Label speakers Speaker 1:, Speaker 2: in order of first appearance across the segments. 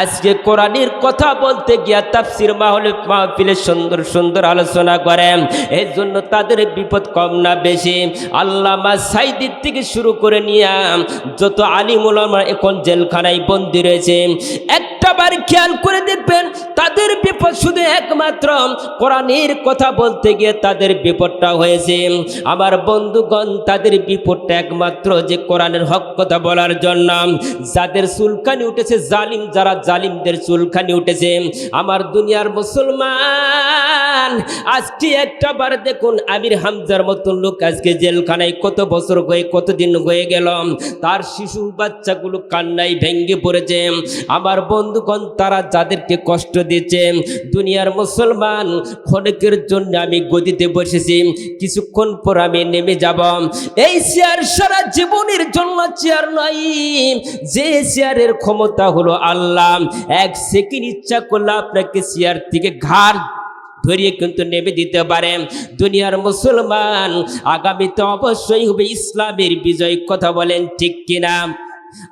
Speaker 1: আজকে কোরআনের কথা বলতে গিয়া তাফসির মাহলে মাহফিলে সুন্দর সুন্দর আলোচনা করেন। এর জন্য তাদের বিপদ কম না বেশি। আল্লামা সাইদির থেকে শুরু করে নিয়ে যত আলিমুল এখন জেলখানায় বন্দি রয়েছে। একটা বার খেয়াল করে দেখবেন তাদের বিপদ শুধু একমাত্র কোরআনের কথা বলতে গিয়ে তাদের বিপদটা হয়েছে। আমার বন্ধুগণ, তাদের বিপদটা একমাত্র যে কোরআনের হক কথা বলার জন্য। যাদের চুলকানি উঠেছে, জালিম যারা জালিমদের চুলখানি উঠেছে। আমার দুনিয়ার মুসলমান, আজকে একটা বার দেখুন, আমির হামজার মতন লোক আজকে জেলখানায় কত বছর হয়ে, কতদিন হয়ে গেল। তার শিশু বাচ্চাগুলো কান্নায় ভেঙ্গে পড়েছে। আমার বন্ধুগণ, তারা যাদেরকে কষ্ট দিচ্ছে দুনিয়ার মুসলমান ক্ষণিকের জন্য আমি গদিতে বসেছি, কিছুক্ষণ পর আমি নেমে যাব। এই চেয়ার সারা জীবনের জন্য চেয়ার নয় যে চেয়ারের ক্ষমতা হলো আল্লাহ। এক সেকেন্ড ইচ্ছা করলে আপনাকে চেয়ার থেকে ঘাড় ধরিয়ে কিন্তু নেমে দিতে পারে। দুনিয়ার মুসলমান, আগামীতে অবশ্যই হবে ইসলামের বিজয়, কথা বলেন ঠিক কিনা?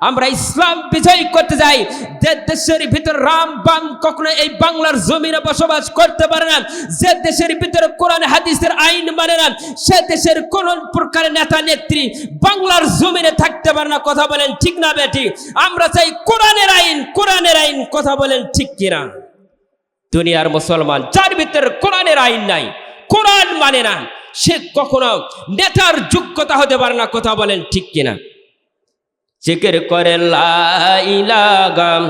Speaker 1: আমরা ইসলাম বিজয় করতে যাই। যে দেশের ভিতর রাম বাম কখনো এই বাংলার জমিনে বসবাস করতে পারে না, যে দেশের ভিতরে কোরআন, হাদিসের আইন মানে না, সে দেশের কোন প্রকারের নেতা, নেত্রী বাংলার জমিনে থাকতে পারে না। কথা বলেন ঠিক না বেটি? আমরা চাই কোরআনের আইন কোরআনের আইন। কথা বলেন ঠিক কিনা? দুনিয়ার মুসলমান, যার ভিতরে কোরআনের আইন নাই, কোরআন মানে না, সে কখনো নেতার যোগ্যতা হতে পারে না। কথা বলেন ঠিক কিনা? জিকির করে লাইলাগাম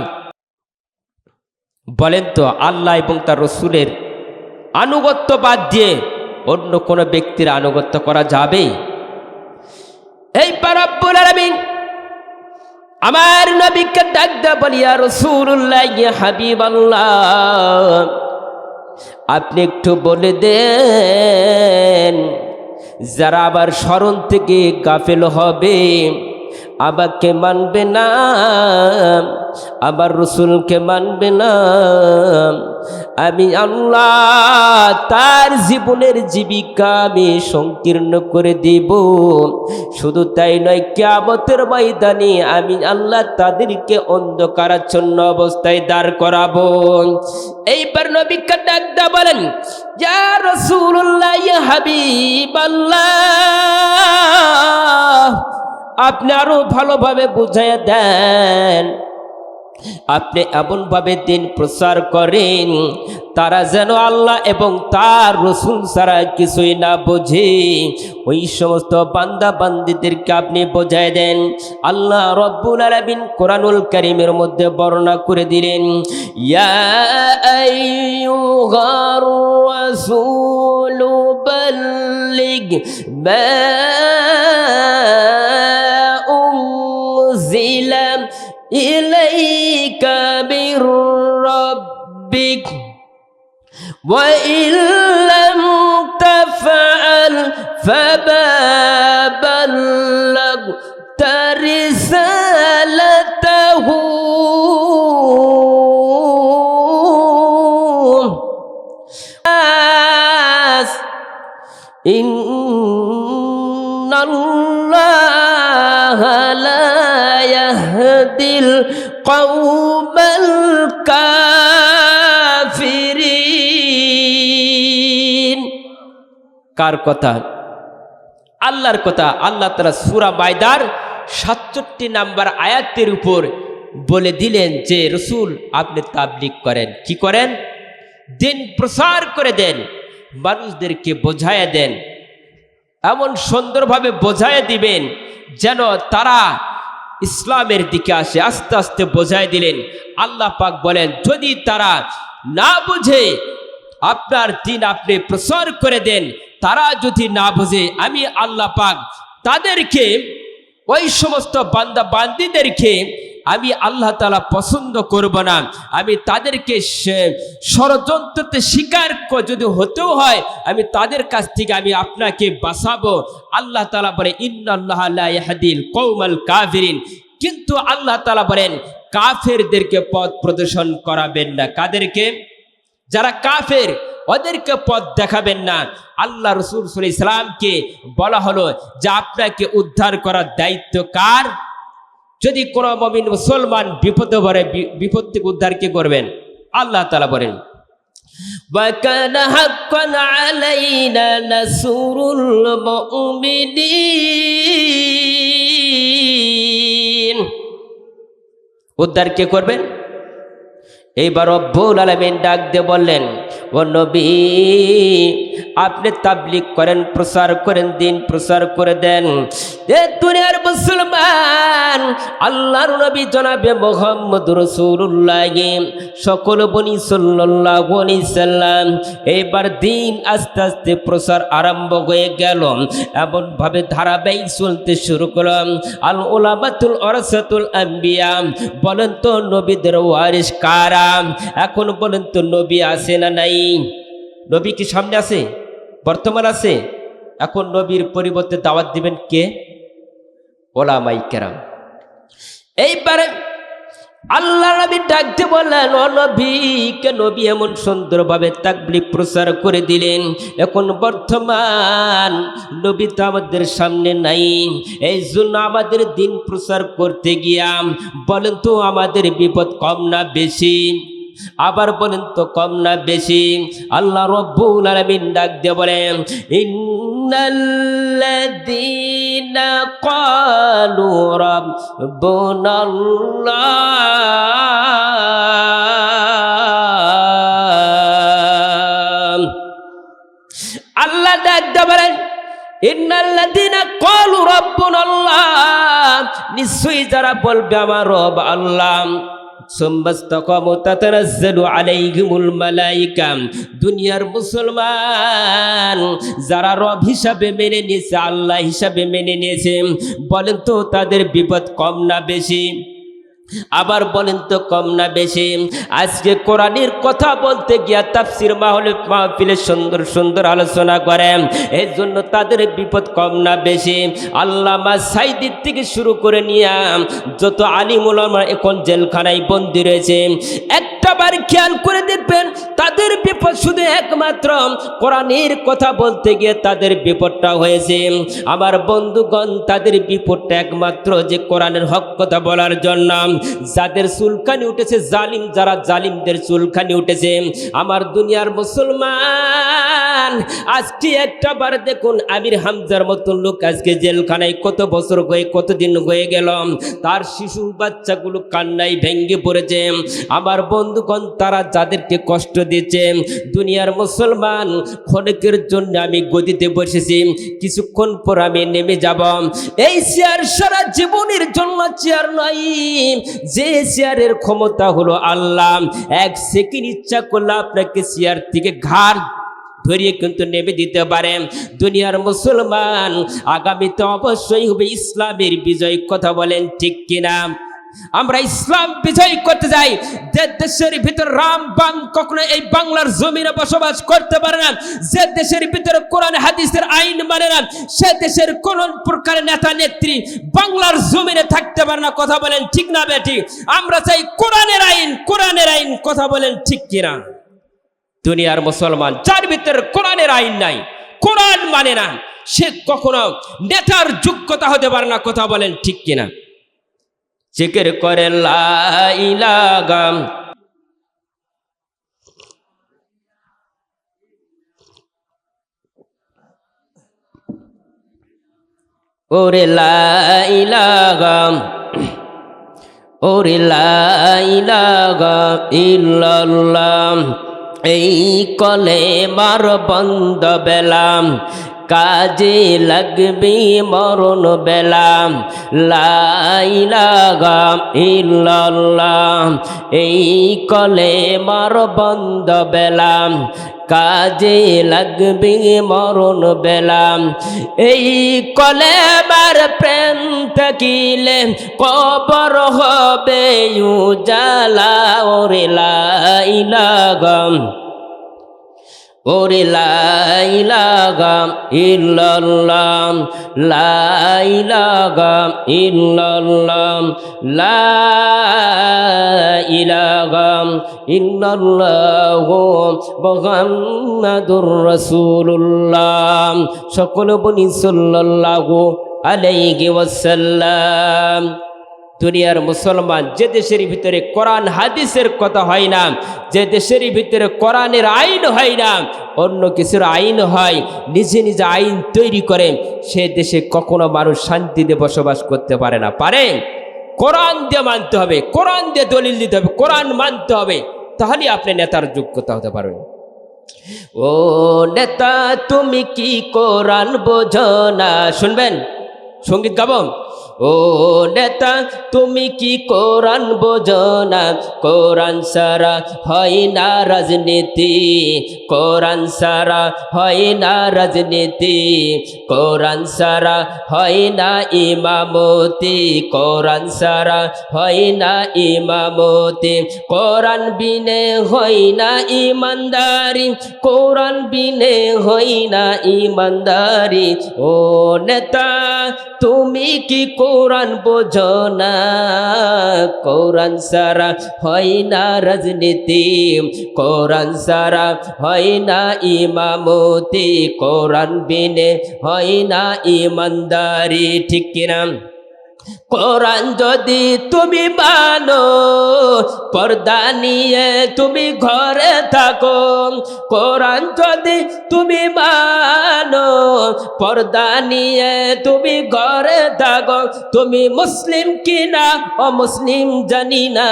Speaker 1: বলেন তো, আল্লাহ এবং তার রসুলের আনুগত্য বাদ দিয়ে অন্য কোনো ব্যক্তির আনুগত্য করা যাবে? এই পারাব্বুল আমার নবীকে ডাক দা বলিয়া রসুল্লাহ হাবিব আল্লাহ আপনি একটু বলে দেন, যারা আবার স্মরণ থেকে গাফেল হবে। আমাকে মানবে না, আবার রসুলকে মানবে না। আমি আল্লাহ তার জীবনের জীবিকা আমি সংকীর্ণ করে দিব। শুধু তাই নয়, কেয়ামতের ময়দানে আমি আল্লাহ তাদেরকে অন্ধকারাচ্ছন্ন অবস্থায় দাঁড় করাবো। এইবার নবীকা ডাকদা বলেন রসুল্লাহ হাবিব আল্লাহ আপনি আরও ভালোভাবে বুঝাইয়া দেন। আপনি এমনভাবে দিন প্রচার করেন তারা যেন আল্লাহ এবং তার রসুল ছাড়া কিছুই না বোঝে। ওই সমস্ত বান্দা বান্দিদেরকে আপনি বোঝাই দেন। আল্লাহ রব্বুল আলমিন কোরআনুল করিমের মধ্যে বর্ণনা করে দিলেন, ইয়া আইয়ুহার রাসূলু وإن لم تفعل فما بلغت رسالته. إن الله لا يهدي القوم الكافرين. কার কথা? আল্লাহর কথা। আল্লাহ তারা সুরা মায়দার সাতষট্টি নাম্বার আয়াতের উপর বলে দিলেন যে, রসুল, আপনি তাবলিক করেন। কি করেন? দিন প্রসার করে দেন, মানুষদেরকে বোঝায় দেন। এমন সুন্দরভাবে বোঝায় দিবেন যেন তারা ইসলামের দিকে আসে। আস্তে আস্তে বোঝায় দিলেন। আল্লাহ পাক বলেন, যদি তারা না বুঝে, আপনার দিন আপনি প্রসার করে দেন তারা যদি না বুঝে, আমি আল্লাহ পাক তাদেরকে, ওই সমস্ত বান্দা বান্দিদেরকে আমি আল্লাহ তালা পছন্দ করব না। আমি তাদেরকে ষড়যন্ত্রতে শিকার যদি হতেও হয়, আমি তাদের কাছ থেকে আমি আপনাকে বাঁচাবো। আল্লাহ তালা বলে, ইন্নাল্লাহ লা ইয়াহদিল কৌমাল কাফিরিন। কিন্তু আল্লাহ তালা বলেন, কাফেরদেরকে পথ প্রদর্শন করাবেন না। কাদেরকে? যারা কাফের ওদেরকে পথ দেখাবেন না আল্লাহ রসুল সাল ইসলামকে বলা হলো যে আপনাকে উদ্ধার করার দায়িত্ব কার যদি কোনো মমিন মুসলমান বিপদে পড়ে বি- বিপদ থেকে উদ্ধার কি করবেন আল্লাহ তালা বলেন وكان حقا علينا نصر المؤمنين উদ্ধার কে করবেন এইবার রব্বুল আলমিন ডাক দিয়ে বললেন ও নবী আপনি তাবলিক করেন প্রচার করেন, দিন প্রচার করে দেন। এ দুনিয়ার মুসলমান, আল্লাহর নবী জনাবে মোহাম্মদ রসুল্লাহ, সকল বনি সাল্লাহ সাল্লাম। এইবার দিন আস্তে আস্তে প্রচার আরম্ভ হয়ে গেল। এমনভাবে ধারাবাহিক চলতে শুরু করলাম। আল ওলামাতুল অরসাতুল আম্বিয়া, বলেন তো নবীদের ওয়ারিস কারা? এখন বলেন তো নবী আছে না নাই? নবী কি সামনে আছে? বর্তমান আছে। এখন নবীর পরিবর্তে দাওয়াত দিবেন কে? ওলামাই কেরাম। এইবারে আল্লাহ নবী ডাকতে বললেন, ও নবী, কে নবী এমন সুন্দরভাবে তাকবলি প্রচার করে দিলেন? এখন বর্তমান নবী তো আমাদের সামনে নাই। এই জন্য আমাদের দিন প্রচার করতে গিয়াম বলেন তো আমাদের বিপদ কম না বেশি? আবার বলেন তো কম না বেশি। আল্লাহ রব্বুল আলামিন ডাক দিয়ে বলেন, ইন্নাল্লাযীনা ক্বালু রাব্বুনাল্লাহ। আল্লাহ ডাক দিয়ে বলেন রাব্বুনাল্লাহ। নিশ্চয়ই যারা বলবে আমার রব আল্লাহ। দুনিয়ার মুসলমান যারা রব হিসাবে মেনে নিয়েছে, আল্লাহ হিসাবে মেনে নিয়েছে, বলেন তো তাদের বিপদ কম না বেশি? আবার বলেন তো কম না বেশি। আজকে কোরআনের কথা বলতে গিয়া তাফসির মাহলে মাহফিলে সুন্দর সুন্দর আলোচনা করে। এর জন্য তাদের বিপদ কম না বেশি। আল্লামা সাইদির থেকে শুরু করে নিয়ে যত আলিমুল এখন জেলখানায় বন্দি রয়েছে। একটা বার খেয়াল করে দেখবেন, তাদের বিপদ শুধু একমাত্র কোরআনের কথা বলতে গিয়ে তাদের বিপদটা হয়েছে। আমার বন্ধুগণ, তাদের বিপদটা একমাত্র যে কোরআনের হক কথা বলার জন্য। যাদের চুলখানি উঠেছে, জালিম যারা, জালিমদের চুলখানি উঠেছে। আমার দুনিয়ার মুসলমান, আজকে একটা বার দেখুন, আমির হামজার মতন লোক আজকে জেলখানায় কত বছর হয়ে, কতদিন হয়ে গেল। তার শিশু বাচ্চাগুলো কান্নায় ভেঙ্গে পড়েছে। আমার বন্ধুগণ তারা যাদেরকে কষ্ট দিচ্ছে দুনিয়ার মুসলমান ক্ষণিকের জন্য আমি গদিতে বসেছি, কিছুক্ষণ পর আমি নেমে যাব। এই চেয়ার সারা জীবনের জন্য চেয়ার নয়, যে চেয়ারের ক্ষমতা হলো আল্লাহ। এক সেকেন্ড ইচ্ছা করলে আপনাকে চেয়ার থেকে ঘাড় ধরিয়ে কিন্তু নেমে দিতে পারে। দুনিয়ার মুসলমান আগামীতে অবশ্যই হবে ইসলামের বিজয়, কথা বলেন ঠিক কিনা? আমরা ইসলাম বিজয় করতে যাই। যে দেশের ভিতরে রাম বাম কখনো এই বাংলার জমিনে বসবাস করতে পারে না। যে দেশের ভিতরে কোরআন, হাদিসের আইন মানে না। সে দেশের কোন প্রকার নেতা, নেত্রী বাংলার জমিনে থাকতে পারে না। কথা বলেন ঠিক না বেটি? আমরা চাই কোরআনের আইন কোরআনের আইন। কথা বলেন ঠিক কিনা? দুনিয়ার মুসলমান, যার ভিতরে কোরআনের আইন নাই, কোরআন মানে না। সে কখনো নেতার যোগ্যতা হতে পারে না। কথা বলেন ঠিক কিনা? জিকির করে লাইলাগাম ওরে লাইলাগাম ওরে লাইলাগাম ইল্লাল্লাহ। এই কলে মার বন্ধ বেলাম কাজে লাগবে মরণ বেলাম। লাইলাগাম ইল্লাল্লাহ। এই কলে মার বন্ধ বেলাম। কাজে লাগবে মরণ বেলাম। এই কলে মার প্রেম থাকিলে কবর হবে উজালা। ওরে লাইলাগাম ওরে লাইলাগাম ইল্লাল্লাহ লাইলাগাম ইল্লাল্লাহ লাইলাগাম ইল্লাল্লাহ মুহাম্মাদুর রাসূলুল্লাহ। সকল বনি সাল্লাল্লাহু আলাইহি ওয়াসাল্লাম। দুনিয়ার মুসলমান যে দেশের ভিতরে কোরআন, হাদিসের কথা হয় না, যে দেশের ভিতরে কোরআনের আইন হয় না, অন্য কিছুর আইন হয়, নিজে নিজে আইন তৈরি করে, সে দেশে কখনো মানুষ শান্তিতে বসবাস করতে পারে না। পারে? কোরআন দিয়ে মানতে হবে, কোরআন দিয়ে দলিল দিতে হবে, কোরআন মানতে হবে। তাহলে আপনি নেতার যোগ্যতা হতে পারবেন। ও নেতা, তুমি কি কোরআন বোঝো না? শুনবেন? সংগীত গাবো? ও নেতা, তুমি কি কোরআন বোঝো না? কোরআন সারা হয় না রাজনীতি। কোরআন সারা হয় না রাজনীতি। কোরআন সারা হয় না ইমামতি। কোরআন সারা হয় না ইমামতি। কোরআন বিনে হয় না ইমানদারি। কোরআন বিনে হয় না ইমানদারি। ও নেতা, তুমি কি কোরআন বোঝো না। কোরআন সারা হয় না রাজনীতি। কোরআন সারা হয় না ইমামতি। কোরআন বিনে হয় না ইমানদারি। ঠিক কিনা? কোরআন যদি তুমি মানো, পর্দা নিয়ে তুমি ঘরে থাকো। কোরআন যদি তুমি মানো, পর্দা নিয়ে তুমি ঘরে থাকো। তুমি মুসলিম কিনা, অমুসলিম জানি না।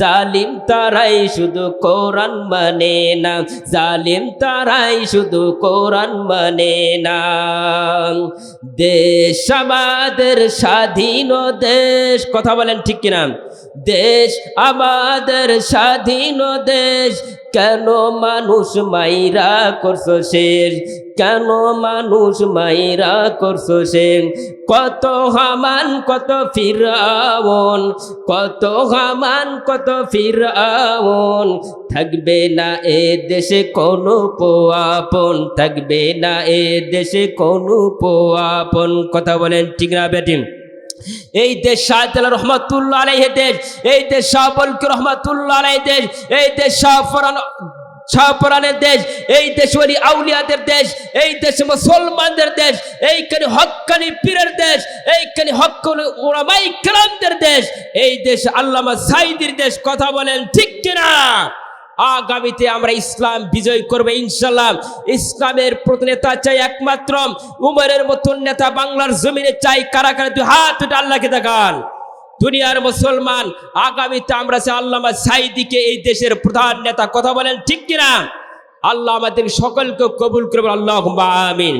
Speaker 1: জালিম তারাই শুধু কোরআন মানে না। জালিম তারাই শুধু কোরআন মানে না। দেশ আমাদের স্বাধীন দেশ, কথা বলেন ঠিক কিনা? দেশ আমাদের স্বাধীন দেশ। কেন মানুষ মাইরা করছ শেষ? কেন মানুষ মাইরা করছ শেষ? কত হামান, কত ফিরাউন, কত হামান, কত ফিরাউন। থাকবে না এ দেশে কোনো পোয়াপন, থাকবে না এ দেশে কোনো পোয়াপন। কথা বলেন ঠিক না বেটিম? এই দেশ শাহজাল রহমতুল্লাহ আলাইহ দেশ, এই দেশ শাহবলকে রহমতুল্লাহ আলাই দেশ, এই দেশ শাহফরান শাহপুরানের দেশ, এই দেশ ওলি আউলিয়াদের দেশ, এই দেশে মুসলমানদের দেশ, এইখানে হক্কানি পীরের দেশ, এইখানে হক্কানি ওরামাই কেরামদের দেশ, এই দেশ আল্লামা সাইদির দেশ, কথা বলেন ঠিক কিনা? আগামীতে আমরা ইসলাম বিজয় করবে, ইনশাল্লাহ। ইসলামের প্রতি নেতা চাই একমাত্র, উমরের মতন নেতা বাংলার জমিনে চাই, কারা কারা? তুই হাত উঠে আল্লাহকে দেখান। দুনিয়ার মুসলমান, আগামীতে আমরা সে আল্লামা সাইদিকে এই দেশের প্রধান নেতা, কথা বলেন ঠিক কিনা? আল্লাহ আমাদের সকলকে কবুল করবেন আল্লাহ আমিন।